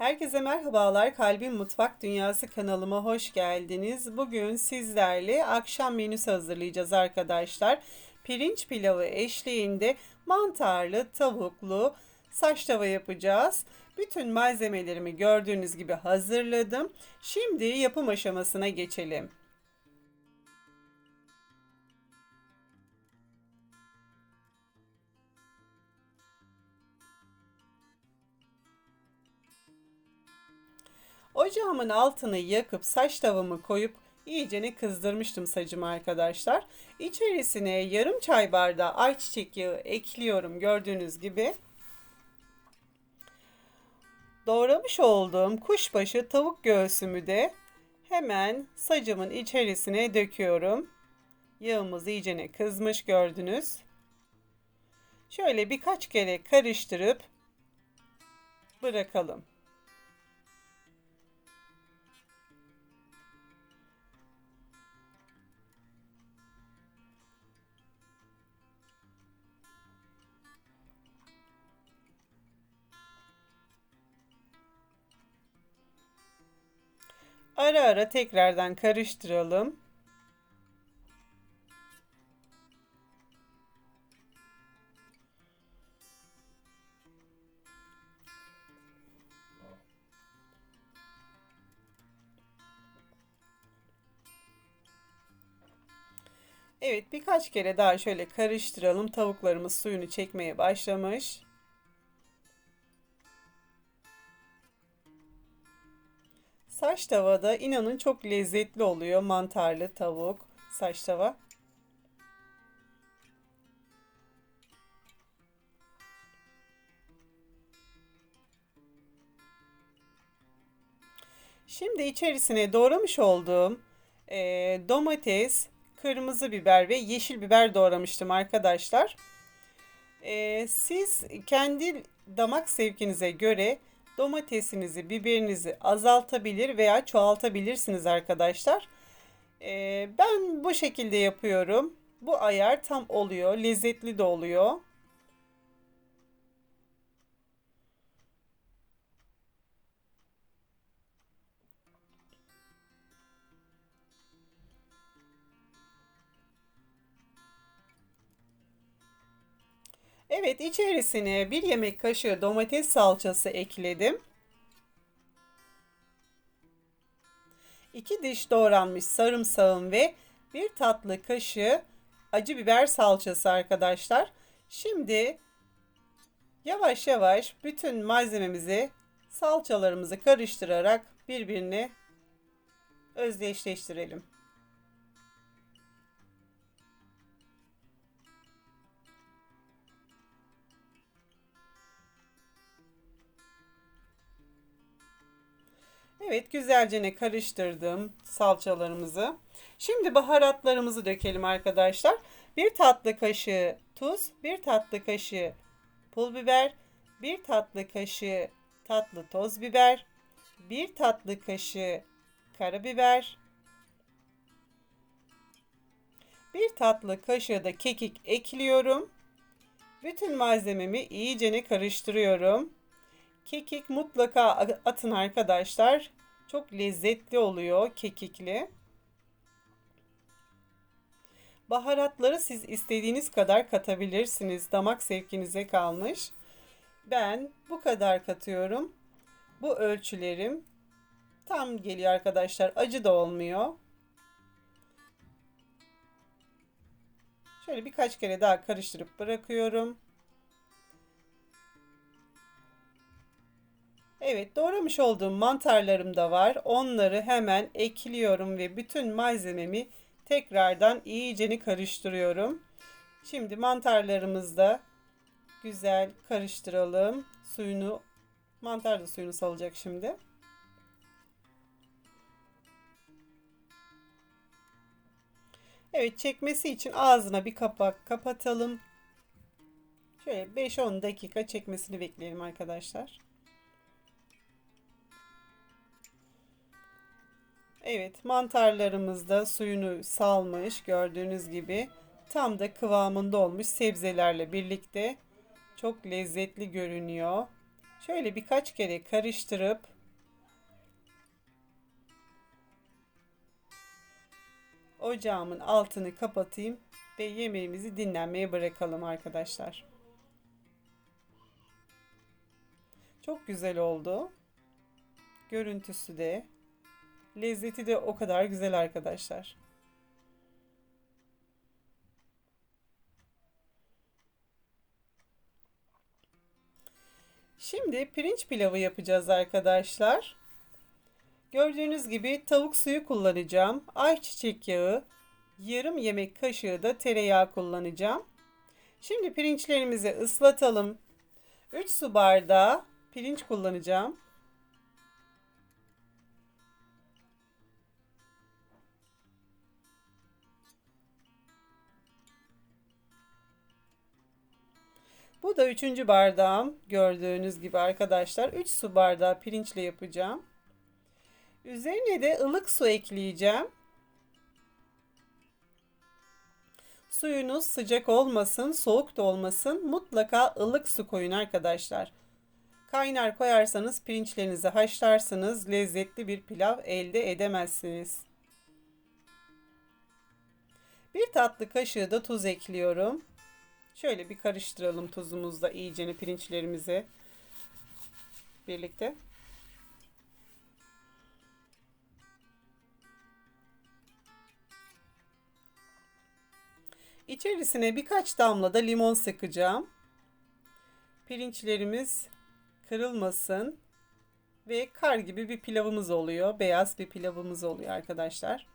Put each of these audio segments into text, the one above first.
Herkese merhabalar. Kalbin Mutfak Dünyası kanalıma hoş geldiniz. Bugün sizlerle akşam menüsü hazırlayacağız arkadaşlar. Pirinç pilavı eşliğinde mantarlı, tavuklu saç tava yapacağız. Bütün malzemelerimi gördüğünüz gibi hazırladım. Şimdi yapım aşamasına geçelim. Ocağımın altını yakıp saç tavamı koyup iyicene kızdırmıştım sacımı arkadaşlar. İçerisine yarım çay bardağı ayçiçek yağı ekliyorum gördüğünüz gibi. Doğramış olduğum kuşbaşı tavuk göğsümü de hemen sacımın içerisine döküyorum. Yağımız iyicene kızmış gördünüz. Şöyle birkaç kere karıştırıp bırakalım. Ara ara tekrardan karıştıralım. Evet birkaç kere daha şöyle karıştıralım. Tavuklarımız suyunu çekmeye başlamış. Saç tavada inanın çok lezzetli oluyor mantarlı tavuk saç tava. Şimdi içerisine doğramış olduğum e, domates, kırmızı biber ve yeşil biber doğramıştım arkadaşlar. E, siz kendi damak zevkinize göre domatesinizi, biberinizi azaltabilir veya çoğaltabilirsiniz arkadaşlar. Ee, ben bu şekilde yapıyorum. Bu ayar tam oluyor. Lezzetli de oluyor. Evet içerisine bir yemek kaşığı domates salçası ekledim. 2 diş doğranmış sarımsağım ve bir tatlı kaşığı acı biber salçası arkadaşlar. Şimdi yavaş yavaş bütün malzememizi salçalarımızı karıştırarak birbirine özdeşleştirelim. Evet güzelce karıştırdım salçalarımızı. Şimdi baharatlarımızı dökelim arkadaşlar. Bir tatlı kaşığı tuz, bir tatlı kaşığı pul biber, bir tatlı kaşığı tatlı toz biber, bir tatlı kaşığı karabiber, bir tatlı kaşığı da kekik ekliyorum. Bütün malzememi iyicene karıştırıyorum. Kekik mutlaka atın arkadaşlar. Çok lezzetli oluyor kekikli. Baharatları siz istediğiniz kadar katabilirsiniz. Damak zevkinize kalmış. Ben bu kadar katıyorum. Bu ölçülerim tam geliyor arkadaşlar. Acı da olmuyor. Şöyle birkaç kere daha karıştırıp bırakıyorum. Evet doğramış olduğum mantarlarım da var. Onları hemen ekliyorum ve bütün malzememi tekrardan iyiceni karıştırıyorum. Şimdi mantarlarımızı da güzel karıştıralım. Suyunu mantar da suyunu salacak şimdi. Evet çekmesi için ağzına bir kapak kapatalım. Şöyle 5-10 dakika çekmesini bekleyelim arkadaşlar. Evet mantarlarımız da suyunu salmış gördüğünüz gibi. Tam da kıvamında olmuş sebzelerle birlikte. Çok lezzetli görünüyor. Şöyle birkaç kere karıştırıp ocağımın altını kapatayım ve yemeğimizi dinlenmeye bırakalım arkadaşlar. Çok güzel oldu. Görüntüsü de, lezzeti de o kadar güzel arkadaşlar. Şimdi pirinç pilavı yapacağız arkadaşlar. Gördüğünüz gibi tavuk suyu kullanacağım. Ayçiçek yağı, yarım yemek kaşığı da tereyağı kullanacağım. Şimdi pirinçlerimizi ıslatalım. 3 su bardağı pirinç kullanacağım. Bu da üçüncü bardağım. Gördüğünüz gibi arkadaşlar 3 su bardağı pirinçle yapacağım. Üzerine de ılık su ekleyeceğim. Suyunuz sıcak olmasın, soğuk da olmasın. Mutlaka ılık su koyun arkadaşlar. Kaynar koyarsanız pirinçlerinizi haşlarsınız. Lezzetli bir pilav elde edemezsiniz. Bir tatlı kaşığı da tuz ekliyorum. Şöyle bir karıştıralım tuzumuzla iyicene pirinçlerimizi birlikte. İçerisine birkaç damla da limon sıkacağım. Pirinçlerimiz kırılmasın ve kar gibi bir pilavımız oluyor. Beyaz bir pilavımız oluyor arkadaşlar.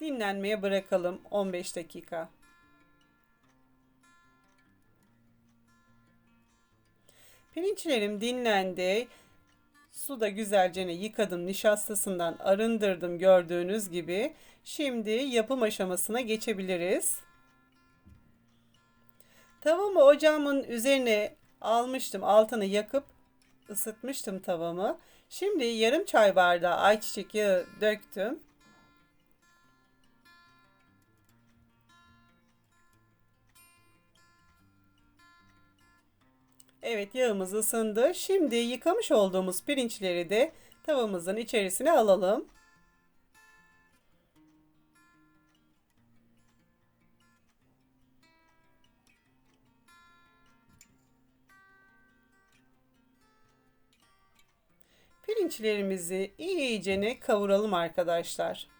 Dinlenmeye bırakalım 15 dakika. Pirinçlerim dinlendi. Suda güzelce yıkadım, nişastasından arındırdım gördüğünüz gibi. Şimdi yapım aşamasına geçebiliriz. Tavamı ocağımın üzerine almıştım. Altını yakıp ısıtmıştım tavamı. Şimdi yarım çay bardağı ayçiçek yağı döktüm. Evet yağımız ısındı. Şimdi yıkamış olduğumuz pirinçleri de tavamızın içerisine alalım. Pirinçlerimizi iyicene kavuralım arkadaşlar.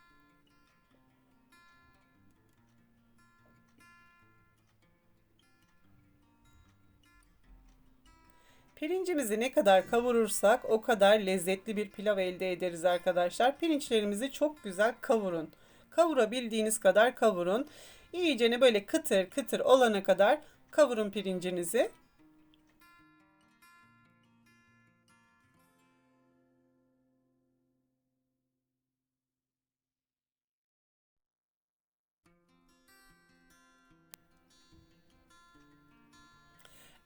Pirincimizi ne kadar kavurursak o kadar lezzetli bir pilav elde ederiz arkadaşlar. Pirinçlerimizi çok güzel kavurun. Kavurabildiğiniz kadar kavurun. İyicene böyle kıtır kıtır olana kadar kavurun pirincinizi.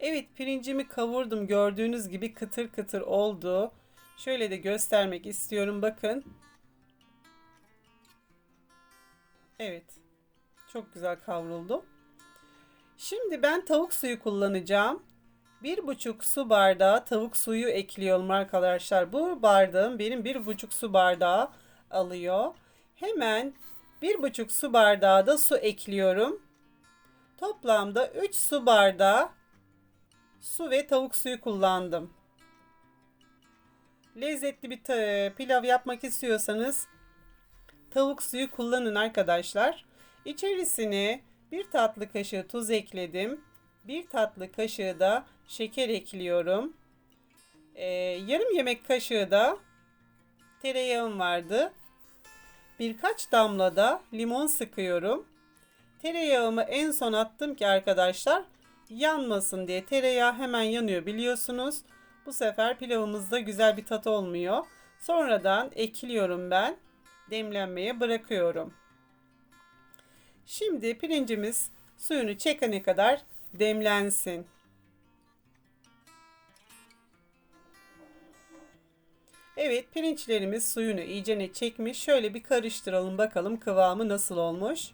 Evet pirincimi kavurdum. Gördüğünüz gibi kıtır kıtır oldu. Şöyle de göstermek istiyorum. Bakın. Evet. Çok güzel kavruldu. Şimdi ben tavuk suyu kullanacağım. Bir buçuk su bardağı tavuk suyu ekliyorum arkadaşlar. Bu bardağım benim bir buçuk su bardağı alıyor. Hemen bir buçuk su bardağı da su ekliyorum. Toplamda 3 su bardağı su ve tavuk suyu kullandım. Lezzetli bir pilav yapmak istiyorsanız tavuk suyu kullanın arkadaşlar. İçerisine bir tatlı kaşığı tuz ekledim. Bir tatlı kaşığı da şeker ekliyorum. Ee, yarım yemek kaşığı da tereyağım vardı. Birkaç damla da limon sıkıyorum. Tereyağımı en son attım ki arkadaşlar yanmasın diye tereyağı hemen yanıyor biliyorsunuz. Bu sefer pilavımızda güzel bir tat olmuyor. Sonradan ekliyorum ben. Demlenmeye bırakıyorum. Şimdi pirincimiz suyunu çekene kadar demlensin. Evet pirinçlerimiz suyunu iyicene çekmiş. Şöyle bir karıştıralım bakalım kıvamı nasıl olmuş.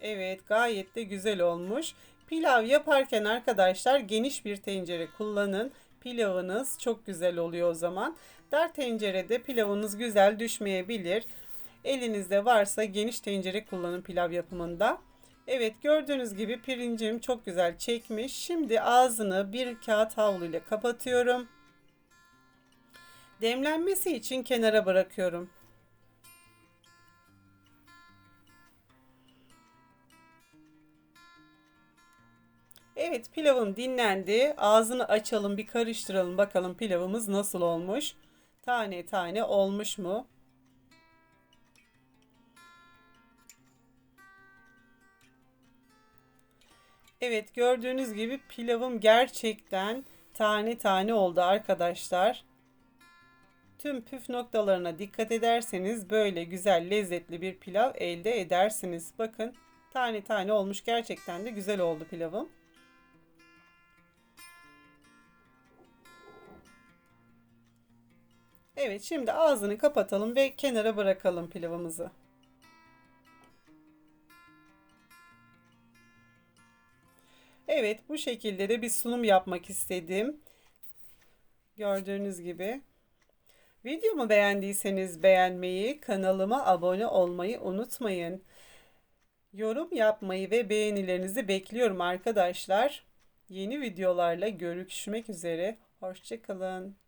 Evet gayet de güzel olmuş. Pilav yaparken arkadaşlar geniş bir tencere kullanın. pilavınız çok güzel oluyor o zaman. Dar tencerede pilavınız güzel düşmeyebilir. Elinizde varsa geniş tencere kullanın pilav yapımında. Evet gördüğünüz gibi pirincim çok güzel çekmiş. Şimdi ağzını bir kağıt havluyla kapatıyorum. Demlenmesi için kenara bırakıyorum. Evet pilavım dinlendi. Ağzını açalım bir karıştıralım bakalım pilavımız nasıl olmuş. Tane tane olmuş mu? Evet gördüğünüz gibi pilavım gerçekten tane tane oldu arkadaşlar. Tüm püf noktalarına dikkat ederseniz böyle güzel lezzetli bir pilav elde edersiniz. Bakın tane tane olmuş gerçekten de güzel oldu pilavım. Evet şimdi ağzını kapatalım ve kenara bırakalım pilavımızı. Evet bu şekilde de bir sunum yapmak istedim. Gördüğünüz gibi. Videomu beğendiyseniz beğenmeyi, kanalıma abone olmayı unutmayın. Yorum yapmayı ve beğenilerinizi bekliyorum arkadaşlar. Yeni videolarla görüşmek üzere. Hoşçakalın.